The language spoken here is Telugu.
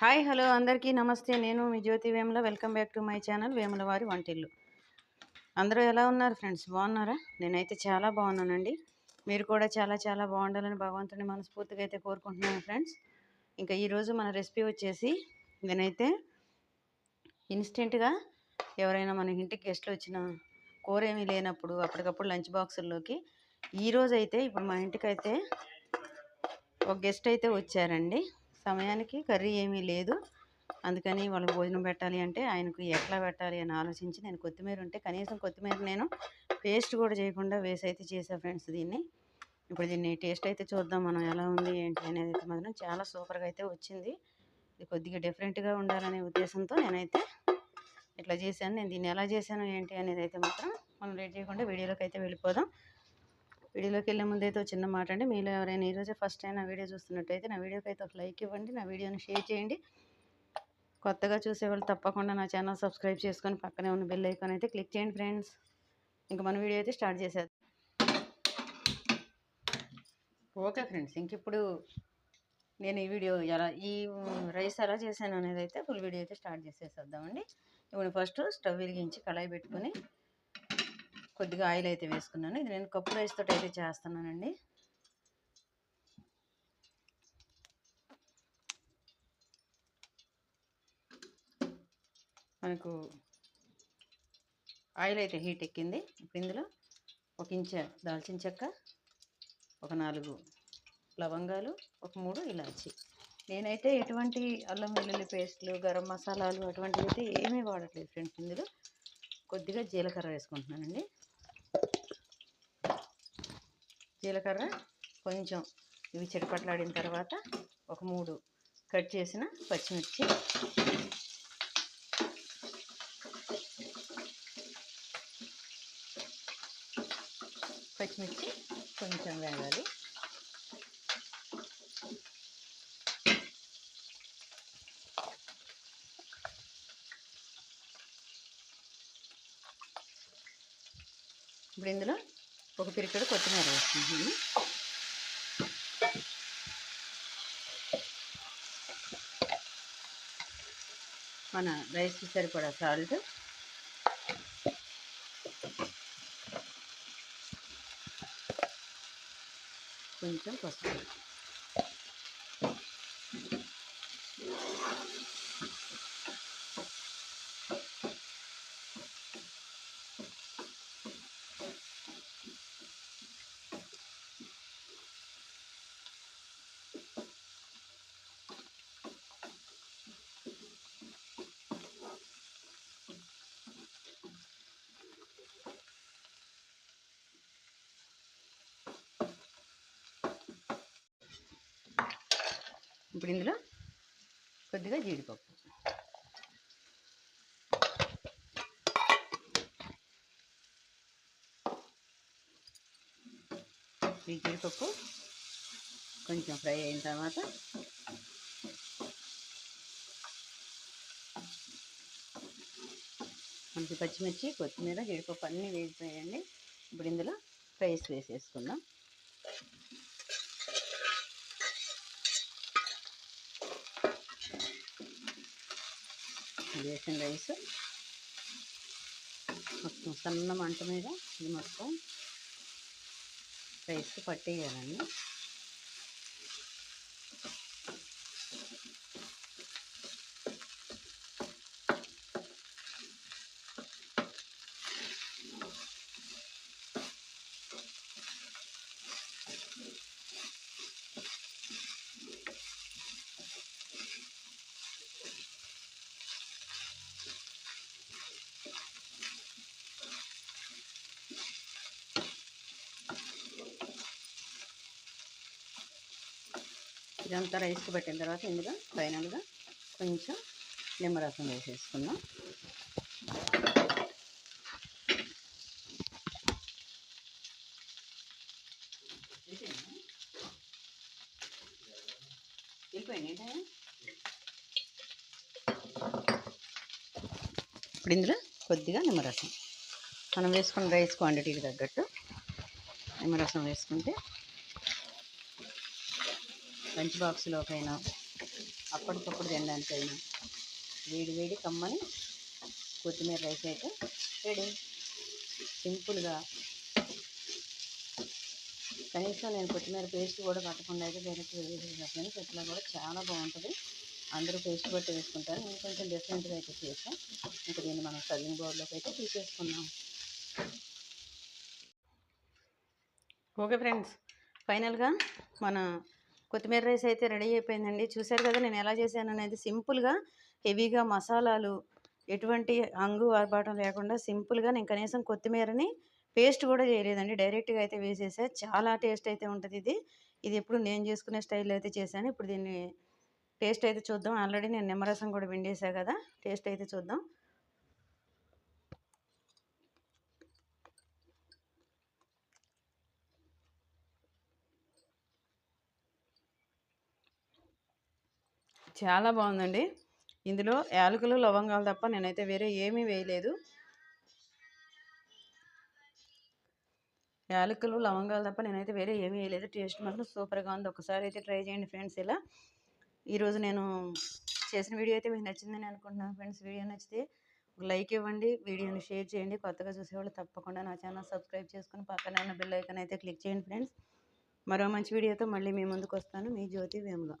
హాయ్ హలో అందరికీ నమస్తే. నేను మీ Jyothi Vemula. Welcome back to my channel Vemula వారి వంటిల్లు. అందరూ ఎలా ఉన్నారు ఫ్రెండ్స్? బాగున్నారా? నేనైతే చాలా బాగున్నానండి. మీరు కూడా చాలా చాలా బాగుండాలని భగవంతుని మనస్ఫూర్తిగా అయితే కోరుకుంటున్నాను ఫ్రెండ్స్. ఇంకా ఈరోజు మన రెసిపీ వచ్చేసి నేనైతే ఇన్స్టెంట్గా ఎవరైనా మన ఇంటికి గెస్ట్లు వచ్చిన కూర ఏమీ లేనప్పుడు అప్పటికప్పుడు లంచ్ బాక్సుల్లోకి ఈరోజు అయితే ఇప్పుడు మా ఇంటికైతే ఒక గెస్ట్ అయితే వచ్చారండి. సమయానికి కర్రీ ఏమీ లేదు. అందుకని వాళ్ళకి భోజనం పెట్టాలి అంటే ఆయనకు ఎట్లా పెట్టాలి అని ఆలోచించి నేను కొత్తిమీర ఉంటే కనీసం కొత్తిమీర నేను పేస్ట్ కూడా చేయకుండా వేసి అయితే చేసా ఫ్రెండ్స్ దీన్ని. ఇప్పుడు దీన్ని టేస్ట్ అయితే చూద్దాం మనం ఎలా ఉంది ఏంటి అనేది అయితే మాత్రం చాలా సూపర్గా అయితే వచ్చింది. ఇది కొద్దిగా డిఫరెంట్గా ఉండాలనే ఉద్దేశంతో నేనైతే ఇట్లా చేశాను. నేను దీన్ని ఎలా చేశాను ఏంటి అనేది అయితే మాత్రం మనం లేట్ చేయకుండా వీడియోలోకి అయితే వెళ్ళిపోదాం. వీడియోలోకి వెళ్ళే ముందు అయితే చిన్న మాట అండి మీలో ఎవరైనా ఈరోజే ఫస్ట్ టైం నా వీడియో చూస్తున్నట్టయితే నా వీడియోకి అయితే ఒక లైక్ ఇవ్వండి. నా వీడియోని షేర్ చేయండి. కొత్తగా చూసేవాళ్ళు తప్పకుండా నా ఛానల్ సబ్స్క్రైబ్ చేసుకొని పక్కనే ఉన్న బెల్ ఐకాన్ అయితే క్లిక్ చేయండి ఫ్రెండ్స్. ఇంకా మన వీడియో అయితే స్టార్ట్ చేసేది ఓకే ఫ్రెండ్స్ ఇంక ఇప్పుడు నేను ఈ వీడియో ఎలా ఈ రైస్ ఎలా చేశాను అనేది అయితే ఫుల్ వీడియో అయితే స్టార్ట్ చేసేసేద్దామండి. ఇప్పుడు ఫస్ట్ స్టవ్ వెలిగించి కళాయి పెట్టుకొని కొద్దిగా ఆయిల్ అయితే వేసుకున్నాను. ఇది నేను కప్పు రైస్ అయితే చేస్తున్నానండి. మనకు ఆయిల్ అయితే హీట్ ఎక్కింది. ఇప్పుడు ఇందులో ఒక ఇంచ దాల్చిన చెక్క ఒక నాలుగు లవంగాలు ఒక మూడు ఇలాచి. నేనైతే ఎటువంటి అల్లం వెల్లుల్లి పేస్ట్లు గరం మసాలాలు అటువంటివి అయితే ఏమీ వాడట్లేదు ఫ్రెండ్స్. ఇందులో కొద్దిగా జీలకర్ర వేసుకుంటున్నానండి. జీలకర్ర కొంచెం ఇవి చిటపట్లాడిన తర్వాత ఒక మూడు కట్ చేసిన పచ్చిమిర్చి. పచ్చిమిర్చి కొంచెం వేగాలి ఇప్పుడు ఇందులో ఒక పిరికడు కొత్తిమీర వేసుకుంటున్నాను మన రైస్ సరిపడా సాల్ట్. కొంచెం పసుపు. ఇప్పుడు ఇందులో కొద్దిగా జీడిపప్పు. ఈ జీడిపప్పు కొంచెం ఫ్రై అయిన తర్వాత మనకి పచ్చిమిర్చి కొత్తిమీర జీడిపప్పు అన్నీ వేసిపోయాయండి ఇప్పుడు ఇందులో రైస్ వేసేసుకుందాం. వేసిన రైస్. మొత్తం సన్న మంట మీద ఇది మొత్తం రైస్ పట్టేయాలండి. ఇదంతా రైస్కి పెట్టిన తర్వాత ఇందులో ఫైనల్గా కొంచెం నిమ్మరసం వేసేసుకుందాం. ఇప్పుడు ఇందులో కొద్దిగా నిమ్మరసం. మనం వేసుకున్న రైస్ క్వాంటిటీకి తగ్గట్టు నిమ్మరసం వేసుకుంటే లంచ్ బాక్స్లోకైనా అప్పటికప్పుడు తినడానికైనా వేడి వేడి కమ్మని కొత్తిమీర రైస్ అయితే రెడీ. సింపుల్గా. కనీసం నేను కొత్తిమీర పేస్ట్ కూడా పట్టకుండా అయితే డైరెక్ట్ వేసేసాను ఇట్లా కూడా చాలా బాగుంటుంది. అందరూ పేస్ట్ పట్టి వేసుకుంటారు. నేను కొంచెం డిఫరెంట్గా అయితే చేసాను ఇంకా దీన్ని మనం సర్వింగ్ బౌల్లోకి అయితే తీసేసుకున్నాం ఓకే ఫ్రెండ్స్ ఫైనల్గా మన కొత్తిమీర రైస్ అయితే రెడీ అయిపోయిందండి. చూశారు కదా నేను ఎలా చేశాను అనేది సింపుల్గా హెవీగా మసాలాలు ఎటువంటి అంగు ఆర్భాటం లేకుండా సింపుల్గా నేను కనీసం కొత్తిమీరని పేస్ట్ కూడా చేయలేదండి. డైరెక్ట్గా అయితే వేసేసా. చాలా టేస్ట్ అయితే ఉంటుంది ఇది. ఇది ఎప్పుడు నేను చేసుకునే స్టైల్ అయితే చేశాను. ఇప్పుడు దీన్ని టేస్ట్ అయితే చూద్దాం. ఆల్రెడీ నేను నిమ్మరసం కూడా విండేసా కదా. టేస్ట్ అయితే చూద్దాం. చాలా బాగుందండి. ఇందులో యాలకులు లవంగాలు తప్ప నేనైతే వేరే ఏమీ వేయలేదు. యాలకులు లవంగాలు తప్ప నేనైతే వేరే ఏమీ వేయలేదు. టేస్ట్ మాత్రం సూపర్గా ఉంది. ఒకసారి అయితే ట్రై చేయండి ఫ్రెండ్స్ ఇలా. ఈరోజు నేను చేసిన వీడియో అయితే మీకు నచ్చిందని అనుకుంటున్నాను ఫ్రెండ్స్. వీడియో నచ్చితే లైక్ ఇవ్వండి. వీడియోని షేర్ చేయండి. కొత్తగా చూసేవాళ్ళు తప్పకుండా నా ఛానల్ సబ్స్క్రైబ్ చేసుకుని పక్కన ఉన్న బెల్ ఐకాన్ అయితే క్లిక్ చేయండి ఫ్రెండ్స్. మరో మంచి వీడియోతో మళ్ళీ మీ ముందుకు వస్తాను. మీ జ్యోతి వేముల.